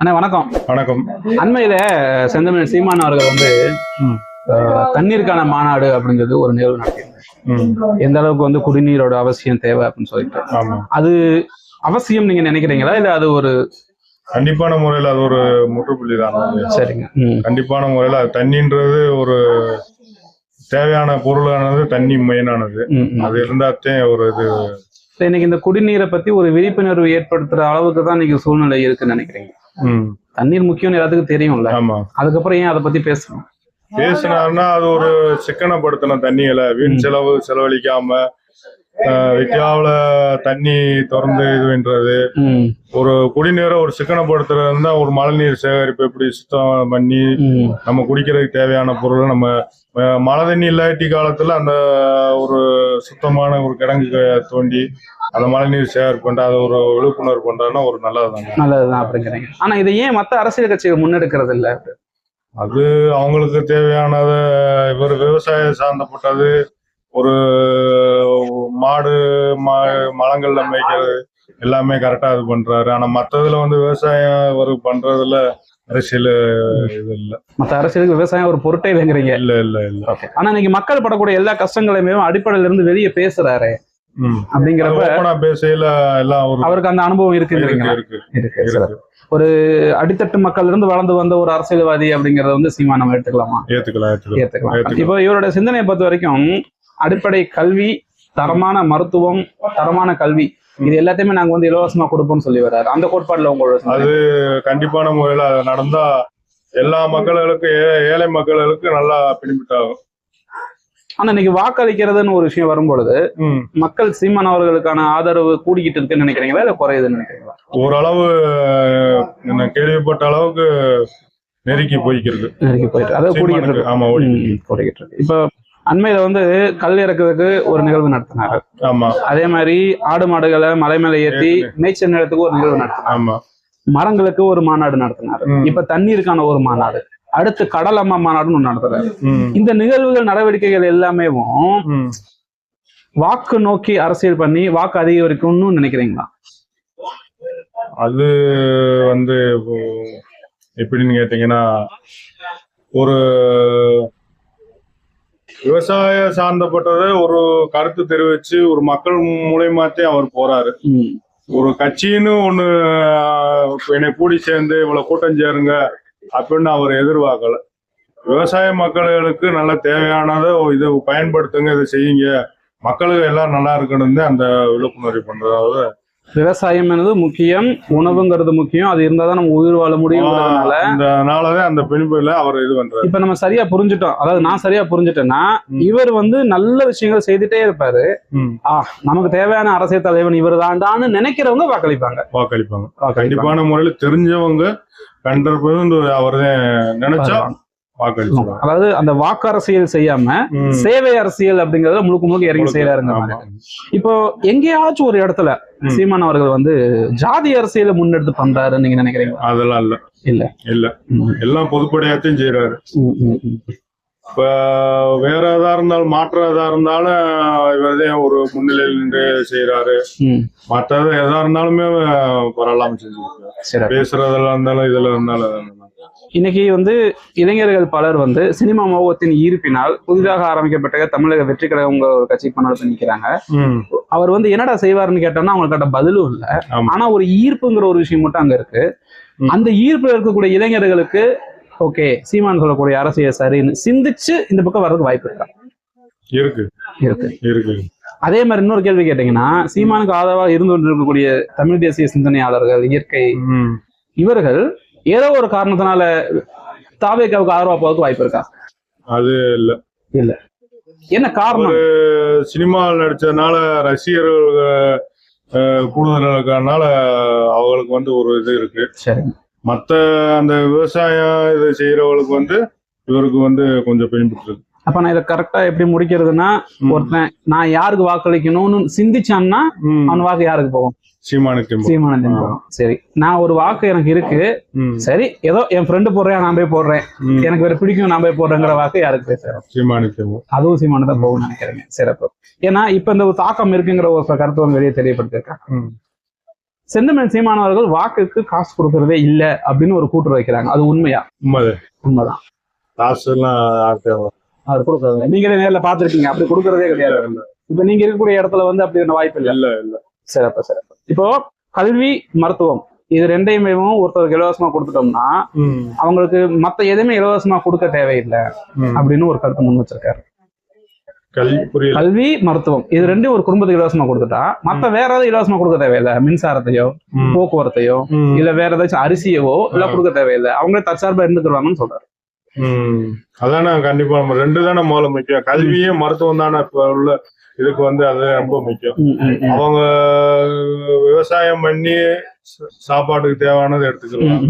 அண்ணா வணக்கம். வணக்கம். அண்மையில செந்தமிழ் சீமான் அவர்கள் வந்து தண்ணீருக்கான மாநாடு அப்படிங்கிறது ஒரு நிகழ்வு நடத்தியிருந்தார். ம். எந்த அளவுக்கு வந்து குடிநீரோட அவசியம் தேவை அப்படின்னு சொல்லிட்டு. அது அவசியம் நீங்க நினைக்கிறீங்களா? இல்ல அது ஒரு கண்டிப்பான முறையில் அது ஒரு முற்றுப்புள்ளி தான். சரிங்க. கண்டிப்பான முறையில் அது தண்ணின்றது ஒரு தேவையான பொருளானது தண்ணி மெயினானது. அது இருந்தாத்தே ஒரு இது. இன்னைக்கு இந்த குடிநீரை பத்தி ஒரு விழிப்புணர்வு ஏற்படுத்துற அளவுக்கு தான் இன்னைக்கு சூழ்நிலை இருக்குன்னு நினைக்கிறீங்க? தண்ணீர் முக்கியம்னு எல்லாத்துக்கும் தெரியும்ல. ஆமா. அதுக்கப்புறம் ஏன் அதை பத்தி பேசணும்? பேசினாருன்னா அது ஒரு சிக்கனப்படுத்தின தண்ணிகளை. வீண் செலவு செலவழிக்காம ஆஹ், வித்தியாவுல தண்ணி திறந்து இதுன்றது ம், ஒரு குடிநீரை ஒரு சிக்கனப்படுத்துறதுன்னா ஒரு மழைநீர் சேகரிப்பு எப்படி சுத்தம் பண்ணி நம்ம குடிக்கிறதுக்கு தேவையான பொருளை நம்ம மழை தண்ணி இல்லாட்டி காலத்துல அந்த ஒரு சுத்தமான ஒரு கிடங்கு தோண்டி அந்த மழைநீர் சேகரிப்பு பண்ணி அதை ஒரு விழிப்புணர்வு பண்றதுன்னா ஒரு நல்லதுதாங்க. நல்லதுதான் அப்படிங்கிறீங்க. ஆனா இதை ஏன் மத்த அரசியல் கட்சிகள் முன்னெடுக்கிறது இல்ல? அது அவங்களுக்கு தேவையானத இவர் விவசாயம் சார்ந்தப்பட்டது ஒரு மாடு மா மலங்கள்ல மேய்க்கிறது எல்லாமே கரெக்டா இது பண்றாரு. ஆனா மத்ததுல வந்து விவசாயம் இவர் பண்றதுல அரசியல் இது இல்ல. மத்த அரசியலுக்கு விவசாயம் ஒரு பொருட்டே இல்லைங்கிறீங்க. இல்ல இல்ல இல்ல. ஆனா இன்னைக்கு மக்கள் படக்கூடிய எல்லா கஷ்டங்களையுமே அடிப்படையில இருந்து வெளியே பேசுறாரு. அப்படிங்கிறப்ப ஓப்பனா பேசையில எல்லாம் ஒரு அவருக்கு அந்த அனுபவம் இருக்கு இருக்குங்கிறீங்களா? இருக்கு இருக்கு. சரி. இருக்கு. அடித்தட்டு மக்கள்ல இருந்து வளர்ந்து வந்த ஒரு அரசியல்வாதி அப்படிங்கறத வந்து சீமா நம்ம எடுத்துக்கலாமா? ஏத்துக்கலாம் ஏத்துக்கலாம். இப்போ இவரோட சிந்தனையை பொறுத்த வரைக்கும் அடிப்படை கல்வி தரமான மருத்துவம் தரமான கல்வி இது எல்லாத்தையுமே நாங்க வந்து இலவசமா கொடுப்போம்னு சொல்லி வர்றாரு. அந்த கோட்பாடுல உங்களோட. அது கண்டிப்பான முறையில அது நடந்தா எல்லா மக்களுக்கும் ஏழை மக்களுக்கு நல்லா பெனிஃபிட் ஆகும் ஆனா இன்னைக்கு வாக்களிக்கிறதுன்னு ஒரு விஷயம் வரும்பொழுது. மக்கள் சீமான் அவர்களுக்கான ஆதரவு கூடிக்கிட்டு இருக்குன்னு நினைக்கிறீங்களா? இல்ல குறையுதுன்னு நினைக்கிறீங்களா? ஓரளவு கேள்விப்பட்ட அளவுக்கு நெருக்கி போய்க்கிறது நெருங்கி போயிட்டு அதாவது கூடிக்கிட்டு இருக்கு. ஆமா கூடிக்கிட்டு இருக்கு. இப்போ அண்மையில வந்து கல் இறக்குறதுக்கு ஒரு நிகழ்வு நடத்தினாரு. ஆமா. அதே மாதிரி ஆடு மாடுகளை மலை மேல ஏத்தி மேய்ச்சல் நிலத்துக்கு ஒரு நிகழ்வு நடத்தினார். ஆமா. மரங்களுக்கு ஒரு மாநாடு நடத்தினாரு. இப்ப தண்ணீருக்கான ஒரு மாநாடு. அடுத்து கடல் அம்மா மாநாடுன்னு ஒண்ணு நடத்துறாரு. இந்த நிகழ்வுகள் நடவடிக்கைகள் எல்லாமேவும் ம். வாக்கு நோக்கி அரசியல் பண்ணி வாக்கு அதிகரிக்கும்னு நினைக்கிறீங்களா? அது வந்து எப்படின்னு கேட்டீங்கன்னா ஒரு விவசாய சார்ந்தப்பட்டதை ஒரு கருத்து தெரிவிச்சு ஒரு மக்கள் மூலியமாத்தே அவர் போறாரு. ஒரு கட்சின்னு ஒண்ணு என்னை கூடி சேர்ந்து இவ்வளவு கூட்டம் சேருங்க அப்படின்னு அவர் எதிர்பார்க்கல. விவசாய மக்களுக்கு நல்ல தேவையானதை இது பயன்படுத்துங்க இதை செய்யுங்க. மக்களுக்கு எல்லாம் நல்லா இருக்கணும் அந்த விழிப்புணர்வு பண்றதாவது விவசாயம் என்பது முக்கியம் உணவுங்கிறது முக்கியம். அது இருந்தாதான் நம்ம உயிர் வாழ அதனாலதான் அந்த பெண்பில் அவர் இது பண்றாரு. இப்ப நம்ம சரியா புரிஞ்சுட்டோம். அதாவது நான் சரியா புரிஞ்சுட்டேன்னா. இவர் வந்து நல்ல விஷயங்கள் செய்துட்டே இருப்பாரு. ம், ஆ நமக்கு தேவையான அரசியல் தலைவன் இவர் தாண்டான்னு நினைக்கிறவங்க வாக்களிப்பாங்க. வாக்களிப்பாங்க. கண்டிப்பான முறையில தெரிஞ்சவங்க கண்டிப்பா அவர் நினைச்சா வாக்களிச்சுருவாங்க அதாவது அந்த வாக்கு அரசியல் செய்யாம. சேவை அரசியல் அப்படிங்கறத முழுக்க முழுக்க இறங்கி செய்யறாருங்க. இப்போ எங்கேயாச்சும் ஒரு இடத்துல. சீமான் அவர்கள் வந்து ஜாதி அரசியலை முன்னெடுத்து பண்றாருன்னு நீங்க நினைக்கிறீங்களா? அதெல்லாம் இல்ல. இல்ல. இல்ல. எல்லாம் பொதுப்படையாத்தையும் செய்யறாரு. இப்ப வேற எதா இருந்தாலும் மாற்றம் எதா இருந்தாலும் இவரதே ஒரு முன்னிலையில் நின்று செய்யறாரு மற்றது எதா இருந்தாலுமே பரவாயில்லாம செஞ்சுருக்காரு சரி பேசுறதுல இருந்தாலும் இதுல இருந்தாலும். இன்னைக்கு வந்து இளைஞர்கள் பலர் வந்து சினிமா மோகத்தின் ஈர்ப்பினால் புதிதாக ஆரம்பிக்கப்பட்ட தமிழக வெற்றி கழகங்கிற ஒரு கட்சி பண்ணி நிக்கிறாங்க. அவர் வந்து என்னடா செய்வாருன்னு கேட்டோம்னா அவங்களுக்கு கேட்ட பதிலும் இல்ல. ஆனா ஒரு ஈர்ப்புங்கிற ஒரு விஷயம் மட்டும் அங்க இருக்கு. அந்த ஈர்ப்புல இருக்கக்கூடிய இளைஞர்களுக்கு ஓகே சீமான் சொல்லக்கூடிய அரசியல் சரின்னு சிந்திச்சு இந்த பக்கம் வர்றதுக்கு வாய்ப்பு இருக்கா? இருக்கு. இருக்கு. இருக்கு. அதே மாதிரி இன்னொரு கேள்வி கேட்டீங்கன்னா சீமானுக்கு ஆதரவாக இருந்து கொண்டிருக்கக்கூடிய தமிழ் தேசிய சிந்தனையாளர்கள் இயற்கை. இவர்கள் ஏதோ ஒரு காரணத்தினால தாவேக்காவுக்கு ஆதரவா போறதுக்கு வாய்ப்பு இருக்கா? அது இல்ல. என்ன காரணம்? சினிமாவில் நடிச்சதுனால ரசிகர்கள் கூடுதல் இருக்கறனால அவங்களுக்கு வந்து ஒரு இது இருக்கு. சரி. மத்த அந்த விவசாயம் இது செய்யறவங்களுக்கு வந்து இவருக்கு வந்து கொஞ்சம் பெனிஃபிட் இருக்கு அப்ப நான் இதை கரெக்டா எப்படி முடிக்கிறதுனா. ஒருத்தன் நான் யாருக்கு வாக்களிக்கணும்னு சிந்திச்சான்னா. அவன் வாக்கு யாருக்கு போகும் சீமானுக்கு போகும் சரி நான் ஒரு வாக்கு எனக்கு இருக்கு. சரி ஏதோ என் ஃப்ரெண்டு போடுறேன் நான் போய் போடுறேன். எனக்கு வேற பிடிக்கும் நான் போய் போடுறேங்கிற வாக்கு யாருக்கு போய் சேரும் சீமானுக்கு. அதுவும் சீமானதான் போகும்னு நினைக்கிறேங்க சிறப்பு ஏன்னா இப்ப இந்த தாக்கம் இருக்குங்கிற ஒரு கருத்துவம் வெளியே தெரியப்படுத்திருக்காங்க ம். செந்தமிழ் சீமானவர்கள் வாக்குக்கு காசு கொடுக்கறதே இல்ல அப்படின்னு ஒரு கூற்று வைக்கிறாங்க அது உண்மையா உண்மைது உண்மைதான் காசு எல்லாம்? அவர் கொடுக்கறது நீங்களே நேர்ல பாத்திருக்கீங்க அப்படி கொடுக்கறதே கிடையாது. இப்ப நீங்க இருக்கக்கூடிய இடத்துல வந்து அப்படி வாய்ப்பு இல்லை. இல்ல இல்ல. சிறப்பு சிறப்பு. இப்போ கல்வி மருத்துவம் இது ரெண்டையுமே ஒருத்தருக்கு இலவசமா கொடுத்துட்டோம்னா அவங்களுக்கு மத்த எதுவுமே இலவசமா கொடுக்க தேவையில்லை. அப்படின்னு ஒரு கருத்து முன் வச்சிருக்காரு. கல்வி மருத்துவம் இது ரெண்டும் ஒரு குடும்பத்துக்கு இலவசமா கொடுத்துட்டா மத்த வேற ஏதாவது இலவசமா கொடுக்க தேவையில்லை. மின்சாரத்தையோ போக்குவரத்தையோ இல்ல வேற ஏதாச்சும் அரிசியவோ இல்ல கொடுக்க தேவையில்லை. அவங்களே தற்சார்பா இருந்துக்கிறாங்கன்னு சொல்றாரு. அதானே கண்டிப்பா. நம்ம ரெண்டு தானே முதல்ல முக்கியம். கல்வியும் மருத்துவம் தானே இப்ப உள்ள இதுக்கு வந்து அது ரொம்ப முக்கியம். அவங்க விவசாயம் பண்ணி சாப்பாட்டுக்கு தேவையானது எடுத்துக்கலாம்.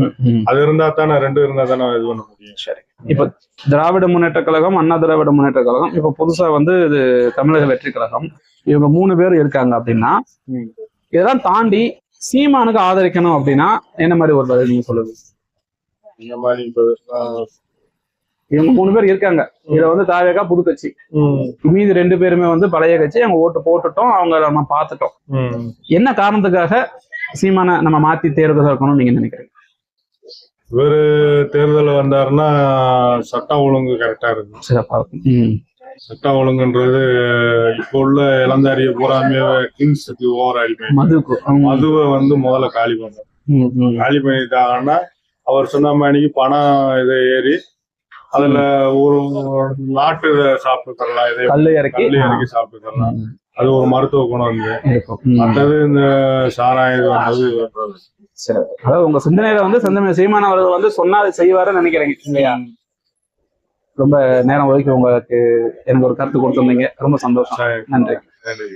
அது இருந்தா தானே ரெண்டு இருந்தா தானே இது பண்ண முடியும். சரி. இப்ப திராவிட முன்னேற்ற கழகம் அண்ணா திராவிட முன்னேற்ற கழகம் இப்ப புதுசா வந்து இது தமிழக வெற்றி கழகம் இவங்க மூணு பேர் இருக்காங்க அப்படின்னா. இதெல்லாம் தாண்டி சீமானுக்கு ஆதரிக்கணும் அப்படின்னா என்ன மாதிரி ஒரு பதில் நீங்க சொல்லுங்க இந்த மாதிரி இப்ப இவங்க மூணு பேர் இருக்காங்க. இதுல வந்து தாவேகா புது கட்சி மீதி ரெண்டு பேருமே வந்து பழைய கட்சி. அவங்க ஓட்டு போட்டுட்டோம். அவங்க நம்ம பார்த்துட்டோம். ம். என்ன காரணத்துக்காக சீமானை நம்ம மாத்தி தேர்தல் இருக்கணும்னு நீங்க நினைக்கிறீங்க? இவரு தேர்தல் வந்தாருன்னா சட்டம் ஒழுங்கு கரெக்டா இருக்கும். சிறப்பா இருக்கும். சட்டம் ஒழுங்குன்றது இப்போ உள்ள இளந்தாரிய பூராமே கிங்ஸுக்கு ஓவர் ம். மதுவை வந்து முதல்ல காலி பண்ணணும். ம், ம். காலி பண்ணிட்டாங்கன்னா அவர் சொன்ன மாதிரிக்கு பணம் இதை ஏறி அதுல ஒரு நாட்டு சாப்பிட்டு தரலாம் இதே கல்லு இறக்கி. இறக்கி சாப்பிட்டு தரலாம் அது ஒரு மருத்துவ குணம் ம். மற்றது இந்த சாராயம். சிறப்பு அதாவது உங்க சிந்தனையில வந்து செந்தமிழ் சீமான் அவர்கள் வந்து சொன்னா அதை செய்வாருன்னு நினைக்கிறீங்க. இல்லையா? ரொம்ப நேரம் ஒதுக்கி உங்களுக்கு எனக்கு ஒரு கருத்து கொடுத்துருந்தீங்க. ரொம்ப சந்தோஷம். நன்றி. நன்றி.